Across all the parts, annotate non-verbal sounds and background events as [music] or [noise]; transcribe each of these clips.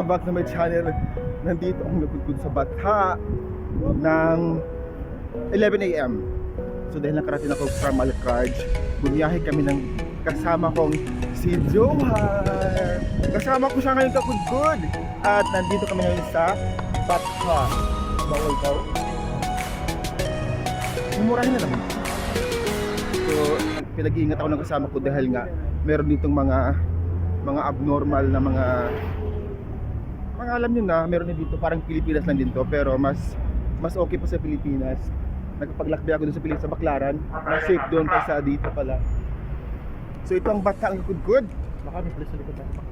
my channel. Nandito akong nagtutod sa Batha ng 11 a.m. So dahil nakarating ako from Alcard, bumiyahe kami ng kasama kong si Johar. Kasama ko siya ngayon kapudgod. At nandito kami ngayon sa Batha. Bawal daw. Mumurahin na naman. So, pinag-iingat ako ng kasama ko dahil nga meron ditong mga mga abnormal na mga mga alam nyo na, meron din dito parang Pilipinas lang din to pero mas mas okay pa sa Pilipinas. Nagpaglakbay ako doon sa Pilipinas sa Baclaran. Mas safe doon kaysa dito pala. So ito ang bata ang good Baka may place sa likod natin.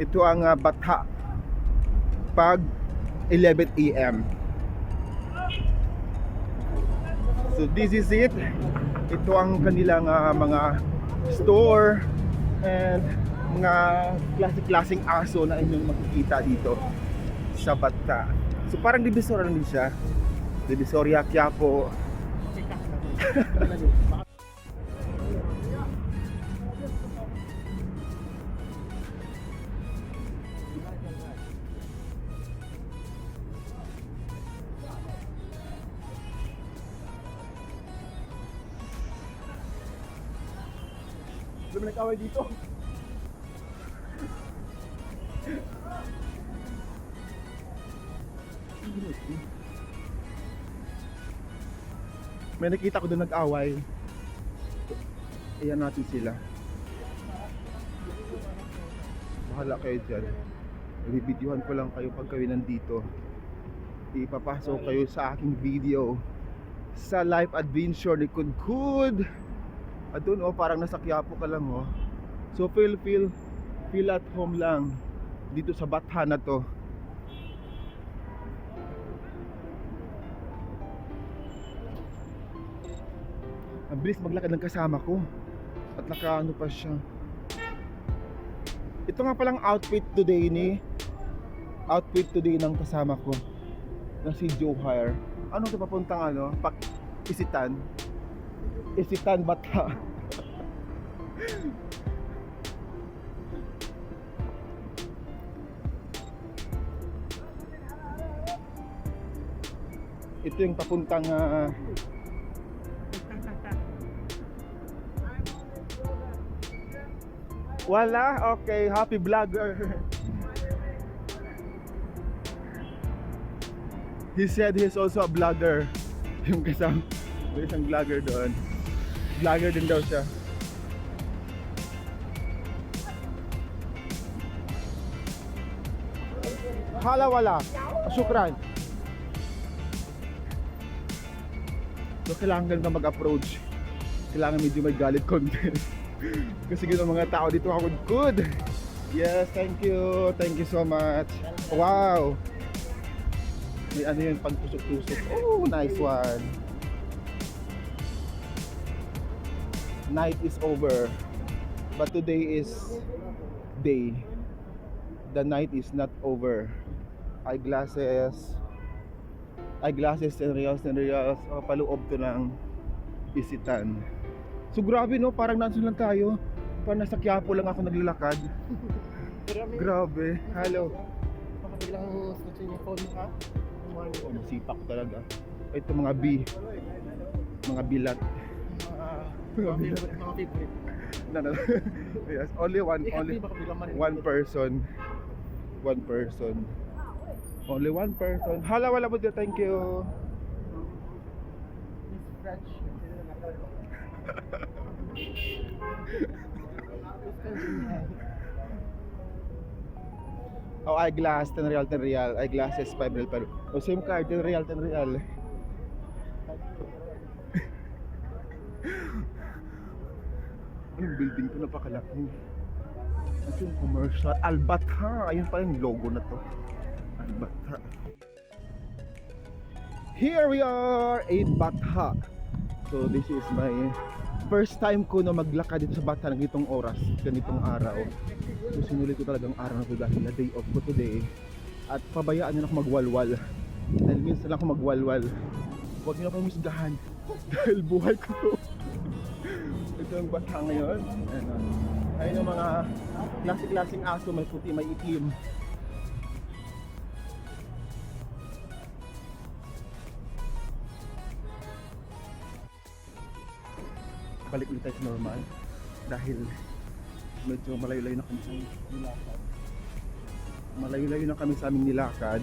Ito ang ah, bata pag 11 a.m. So this is it. Ito ang kanilang ah, mga store and mga klase-klaseng aso na inyong makikita dito sa Bata. So parang Divisoria lang din siya. Divisoria, Quiapo. Dumi nag-away dito. May nakita ko doon nag-away. Ayan natin sila. Bahala kayo dyan. Bibidyohan ko lang kayo pag kayo nandito. Ipapasok kayo sa aking video sa life adventure ni Kudkud. At doon oh, parang nasa Quiapo ka lang oh. So feel feel feel at home lang dito sa Batha na to. Ang bilis maglakad ng kasama ko. At nakaano pa siya. Ito nga palang outfit today ni outfit today ng kasama ko na si Joe Hire. Ano ito papuntang ano? Pak Isitan. Isitan Bata. [laughs] Ito yung papuntang ah, Wala? Okay, happy vlogger. He said he's also a vlogger. [laughs] Yung kasama, may isang vlogger doon. Vlogger din daw siya. Hala wala. Syukran. So kailangan ka mag-approach. Kailangan medyo may galit content. [laughs] Kasi ganun mga tao dito ako good. Yes, thank you. Thank you so much. Wow. May ano yun, pagtusok-tusok. Oh, nice one. Night is over. But today is day. The night is not over. Eyeglasses. Eyeglasses and reals and reals. Oh, paloob to ng isitan. So grabe no, parang nasa lang tayo. Parang nasa Quiapo lang ako naglalakad. [laughs] Grabe. Grabe. Hello. Baka biglang switchin yung phone mo ha. Oh, nasipak talaga. Ito mga B. Mga bilat. Mga mga favorite. Mga favorite. No, no. [laughs] yes, only one, only one person. One person. Only one person. Hala, wala po dito. Thank you. Scratch. Oh, eyeglass, 10 real, 10 real. Eyeglasses, 5 real, 5 real. Oh, same card, 10 real, 10 real. [laughs] Anong building to? Napakalaki. Ito yung commercial. Albata. Ayun pa yung logo na to. Albata. Here we are in Batha. So this is my first time ko na maglakad dito sa Batha ng itong oras, ganitong araw. So sinulit ko talagang araw na to dahil na day off ko today. At pabayaan nyo na ako magwalwal. Dahil minsan lang ako magwalwal. Huwag nyo na akong misgahan. [laughs] dahil buhay ko to. [laughs] Ito ang Batha ngayon. Ah. Ayun yung mga klase-klaseng aso, may puti, may itim. Balik ulit tayo sa normal. Dahil medyo malayo-layo na kami sa nilakad. Malayo-layo na kami sa aming nilakad.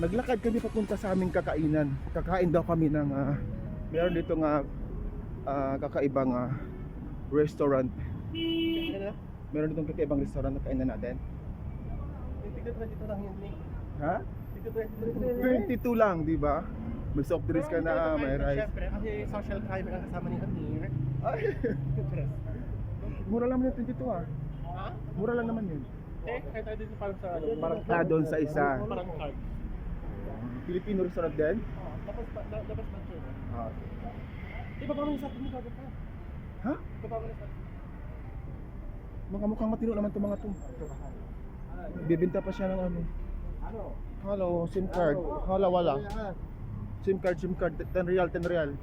Naglakad kami papunta sa aming kakainan. Kakain daw kami ng ah, meron dito nga ah, kakaibang ah, restaurant? Meron ditong kakaibang restaurant na kainan natin Tignan 22 lang yun eh. ha? Tignan 22 22 lang, di ba? May soft drinks ka na, may rice. Siyempre, kasi social crime ang kasama ni Amir. Ay, [laughs] mura lang yung 22 ah. Ha? Mura lang naman yun. Eh, kahit tayo dito parang sa ano, parang Ah, doon sa isa. Parang card. Filipino restaurant din? Tapos pa, da- tapos pa siya. Ah. Di ba parang sa atin mo pa? Ha? Di ba parang sa atin? Mga mukhang matino naman itong mga to. Bibinta pa siya ng ano. Hello, SIM card. Hala, wala. SIM card, SIM card. 10 real, 10 real.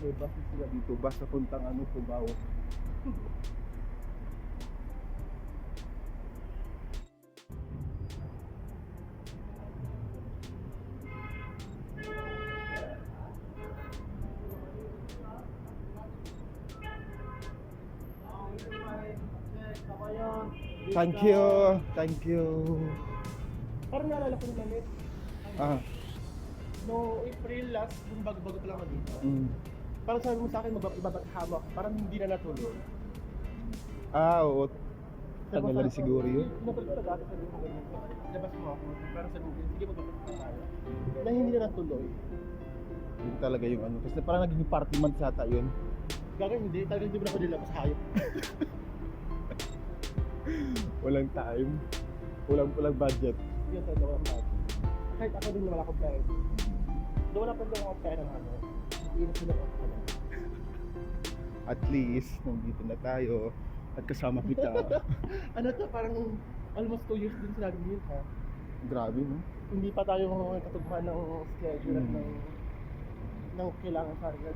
May bus sila dito. Bus na puntang ano, Cubao. Thank you. Thank you. Parang naalala ko naman eh. Ah. No April last, yung bago-bago pa lang ako dito. Mm. Parang sabi mo sa akin, magbabaghawa ako. Parang hindi na natuloy. Ah, oo. Tagal na rin siguro yun. Napalit ko dati sabi mo ganyan. Labas mo ako. Pero sabi mo, sige magbabaghawa tayo. Na hindi na natuloy. Yun talaga yung ano. Kasi parang naging party month yata yun. Gagawin hindi, talagang hindi mo na ako nilabas hayop. [laughs] Walang time. Walang, walang budget. Yun talaga walang bad. Kahit ako din wala akong pera. Doon wala pa din akong pera ng ano. Iinit sila ako. At least, nandito na tayo. At kasama kita. [laughs] ano to, parang almost 2 years din sila din ha. Grabe, no? Hindi pa tayo katugma ng schedule at Hmm. ng ng kailangan sa akin.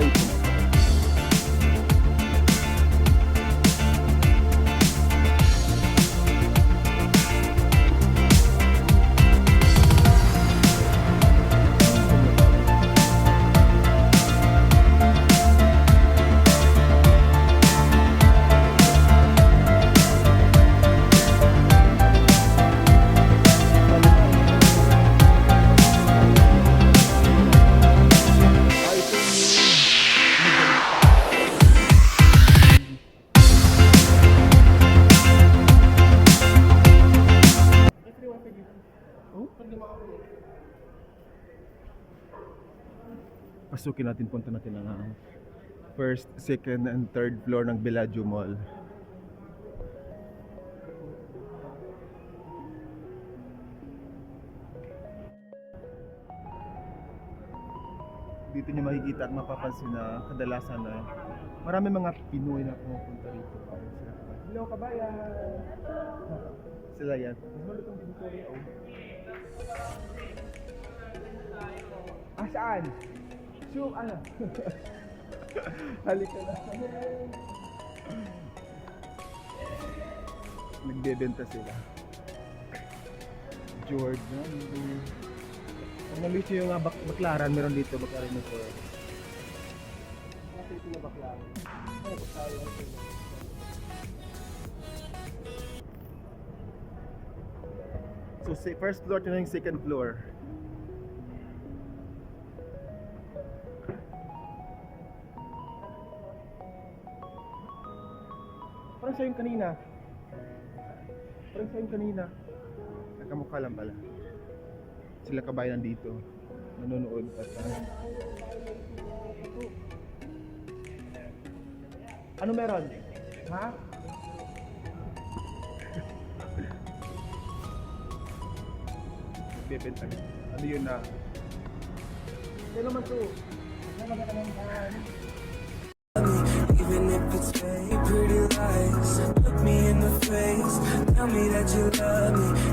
Hindi Pasukin natin, punta natin ang first, second, and third floor ng Bellagio Mall. Dito niyo makikita at mapapansin na kadalasan na marami mga Pinoy na pumupunta rito. Hello, kabayan! Sila yan. Ah, saan? Show, ano? [laughs] Halika na. Nagbebenta sila. Jordan. Kung nalis yung ah, bak baklaran, meron dito baklaran mo for Kasi ito na bakla. Ay, bakla lang sila. So first floor to yung second floor. Sa'yo yung kanina. Parang sa'yo yung kanina. Nagkamukha lang pala. Sila kabayan dito. Nanonood at ano. Ano meron? Ha? Nagbebenta. Ano yun na? Kaya naman to. Ano ba ka me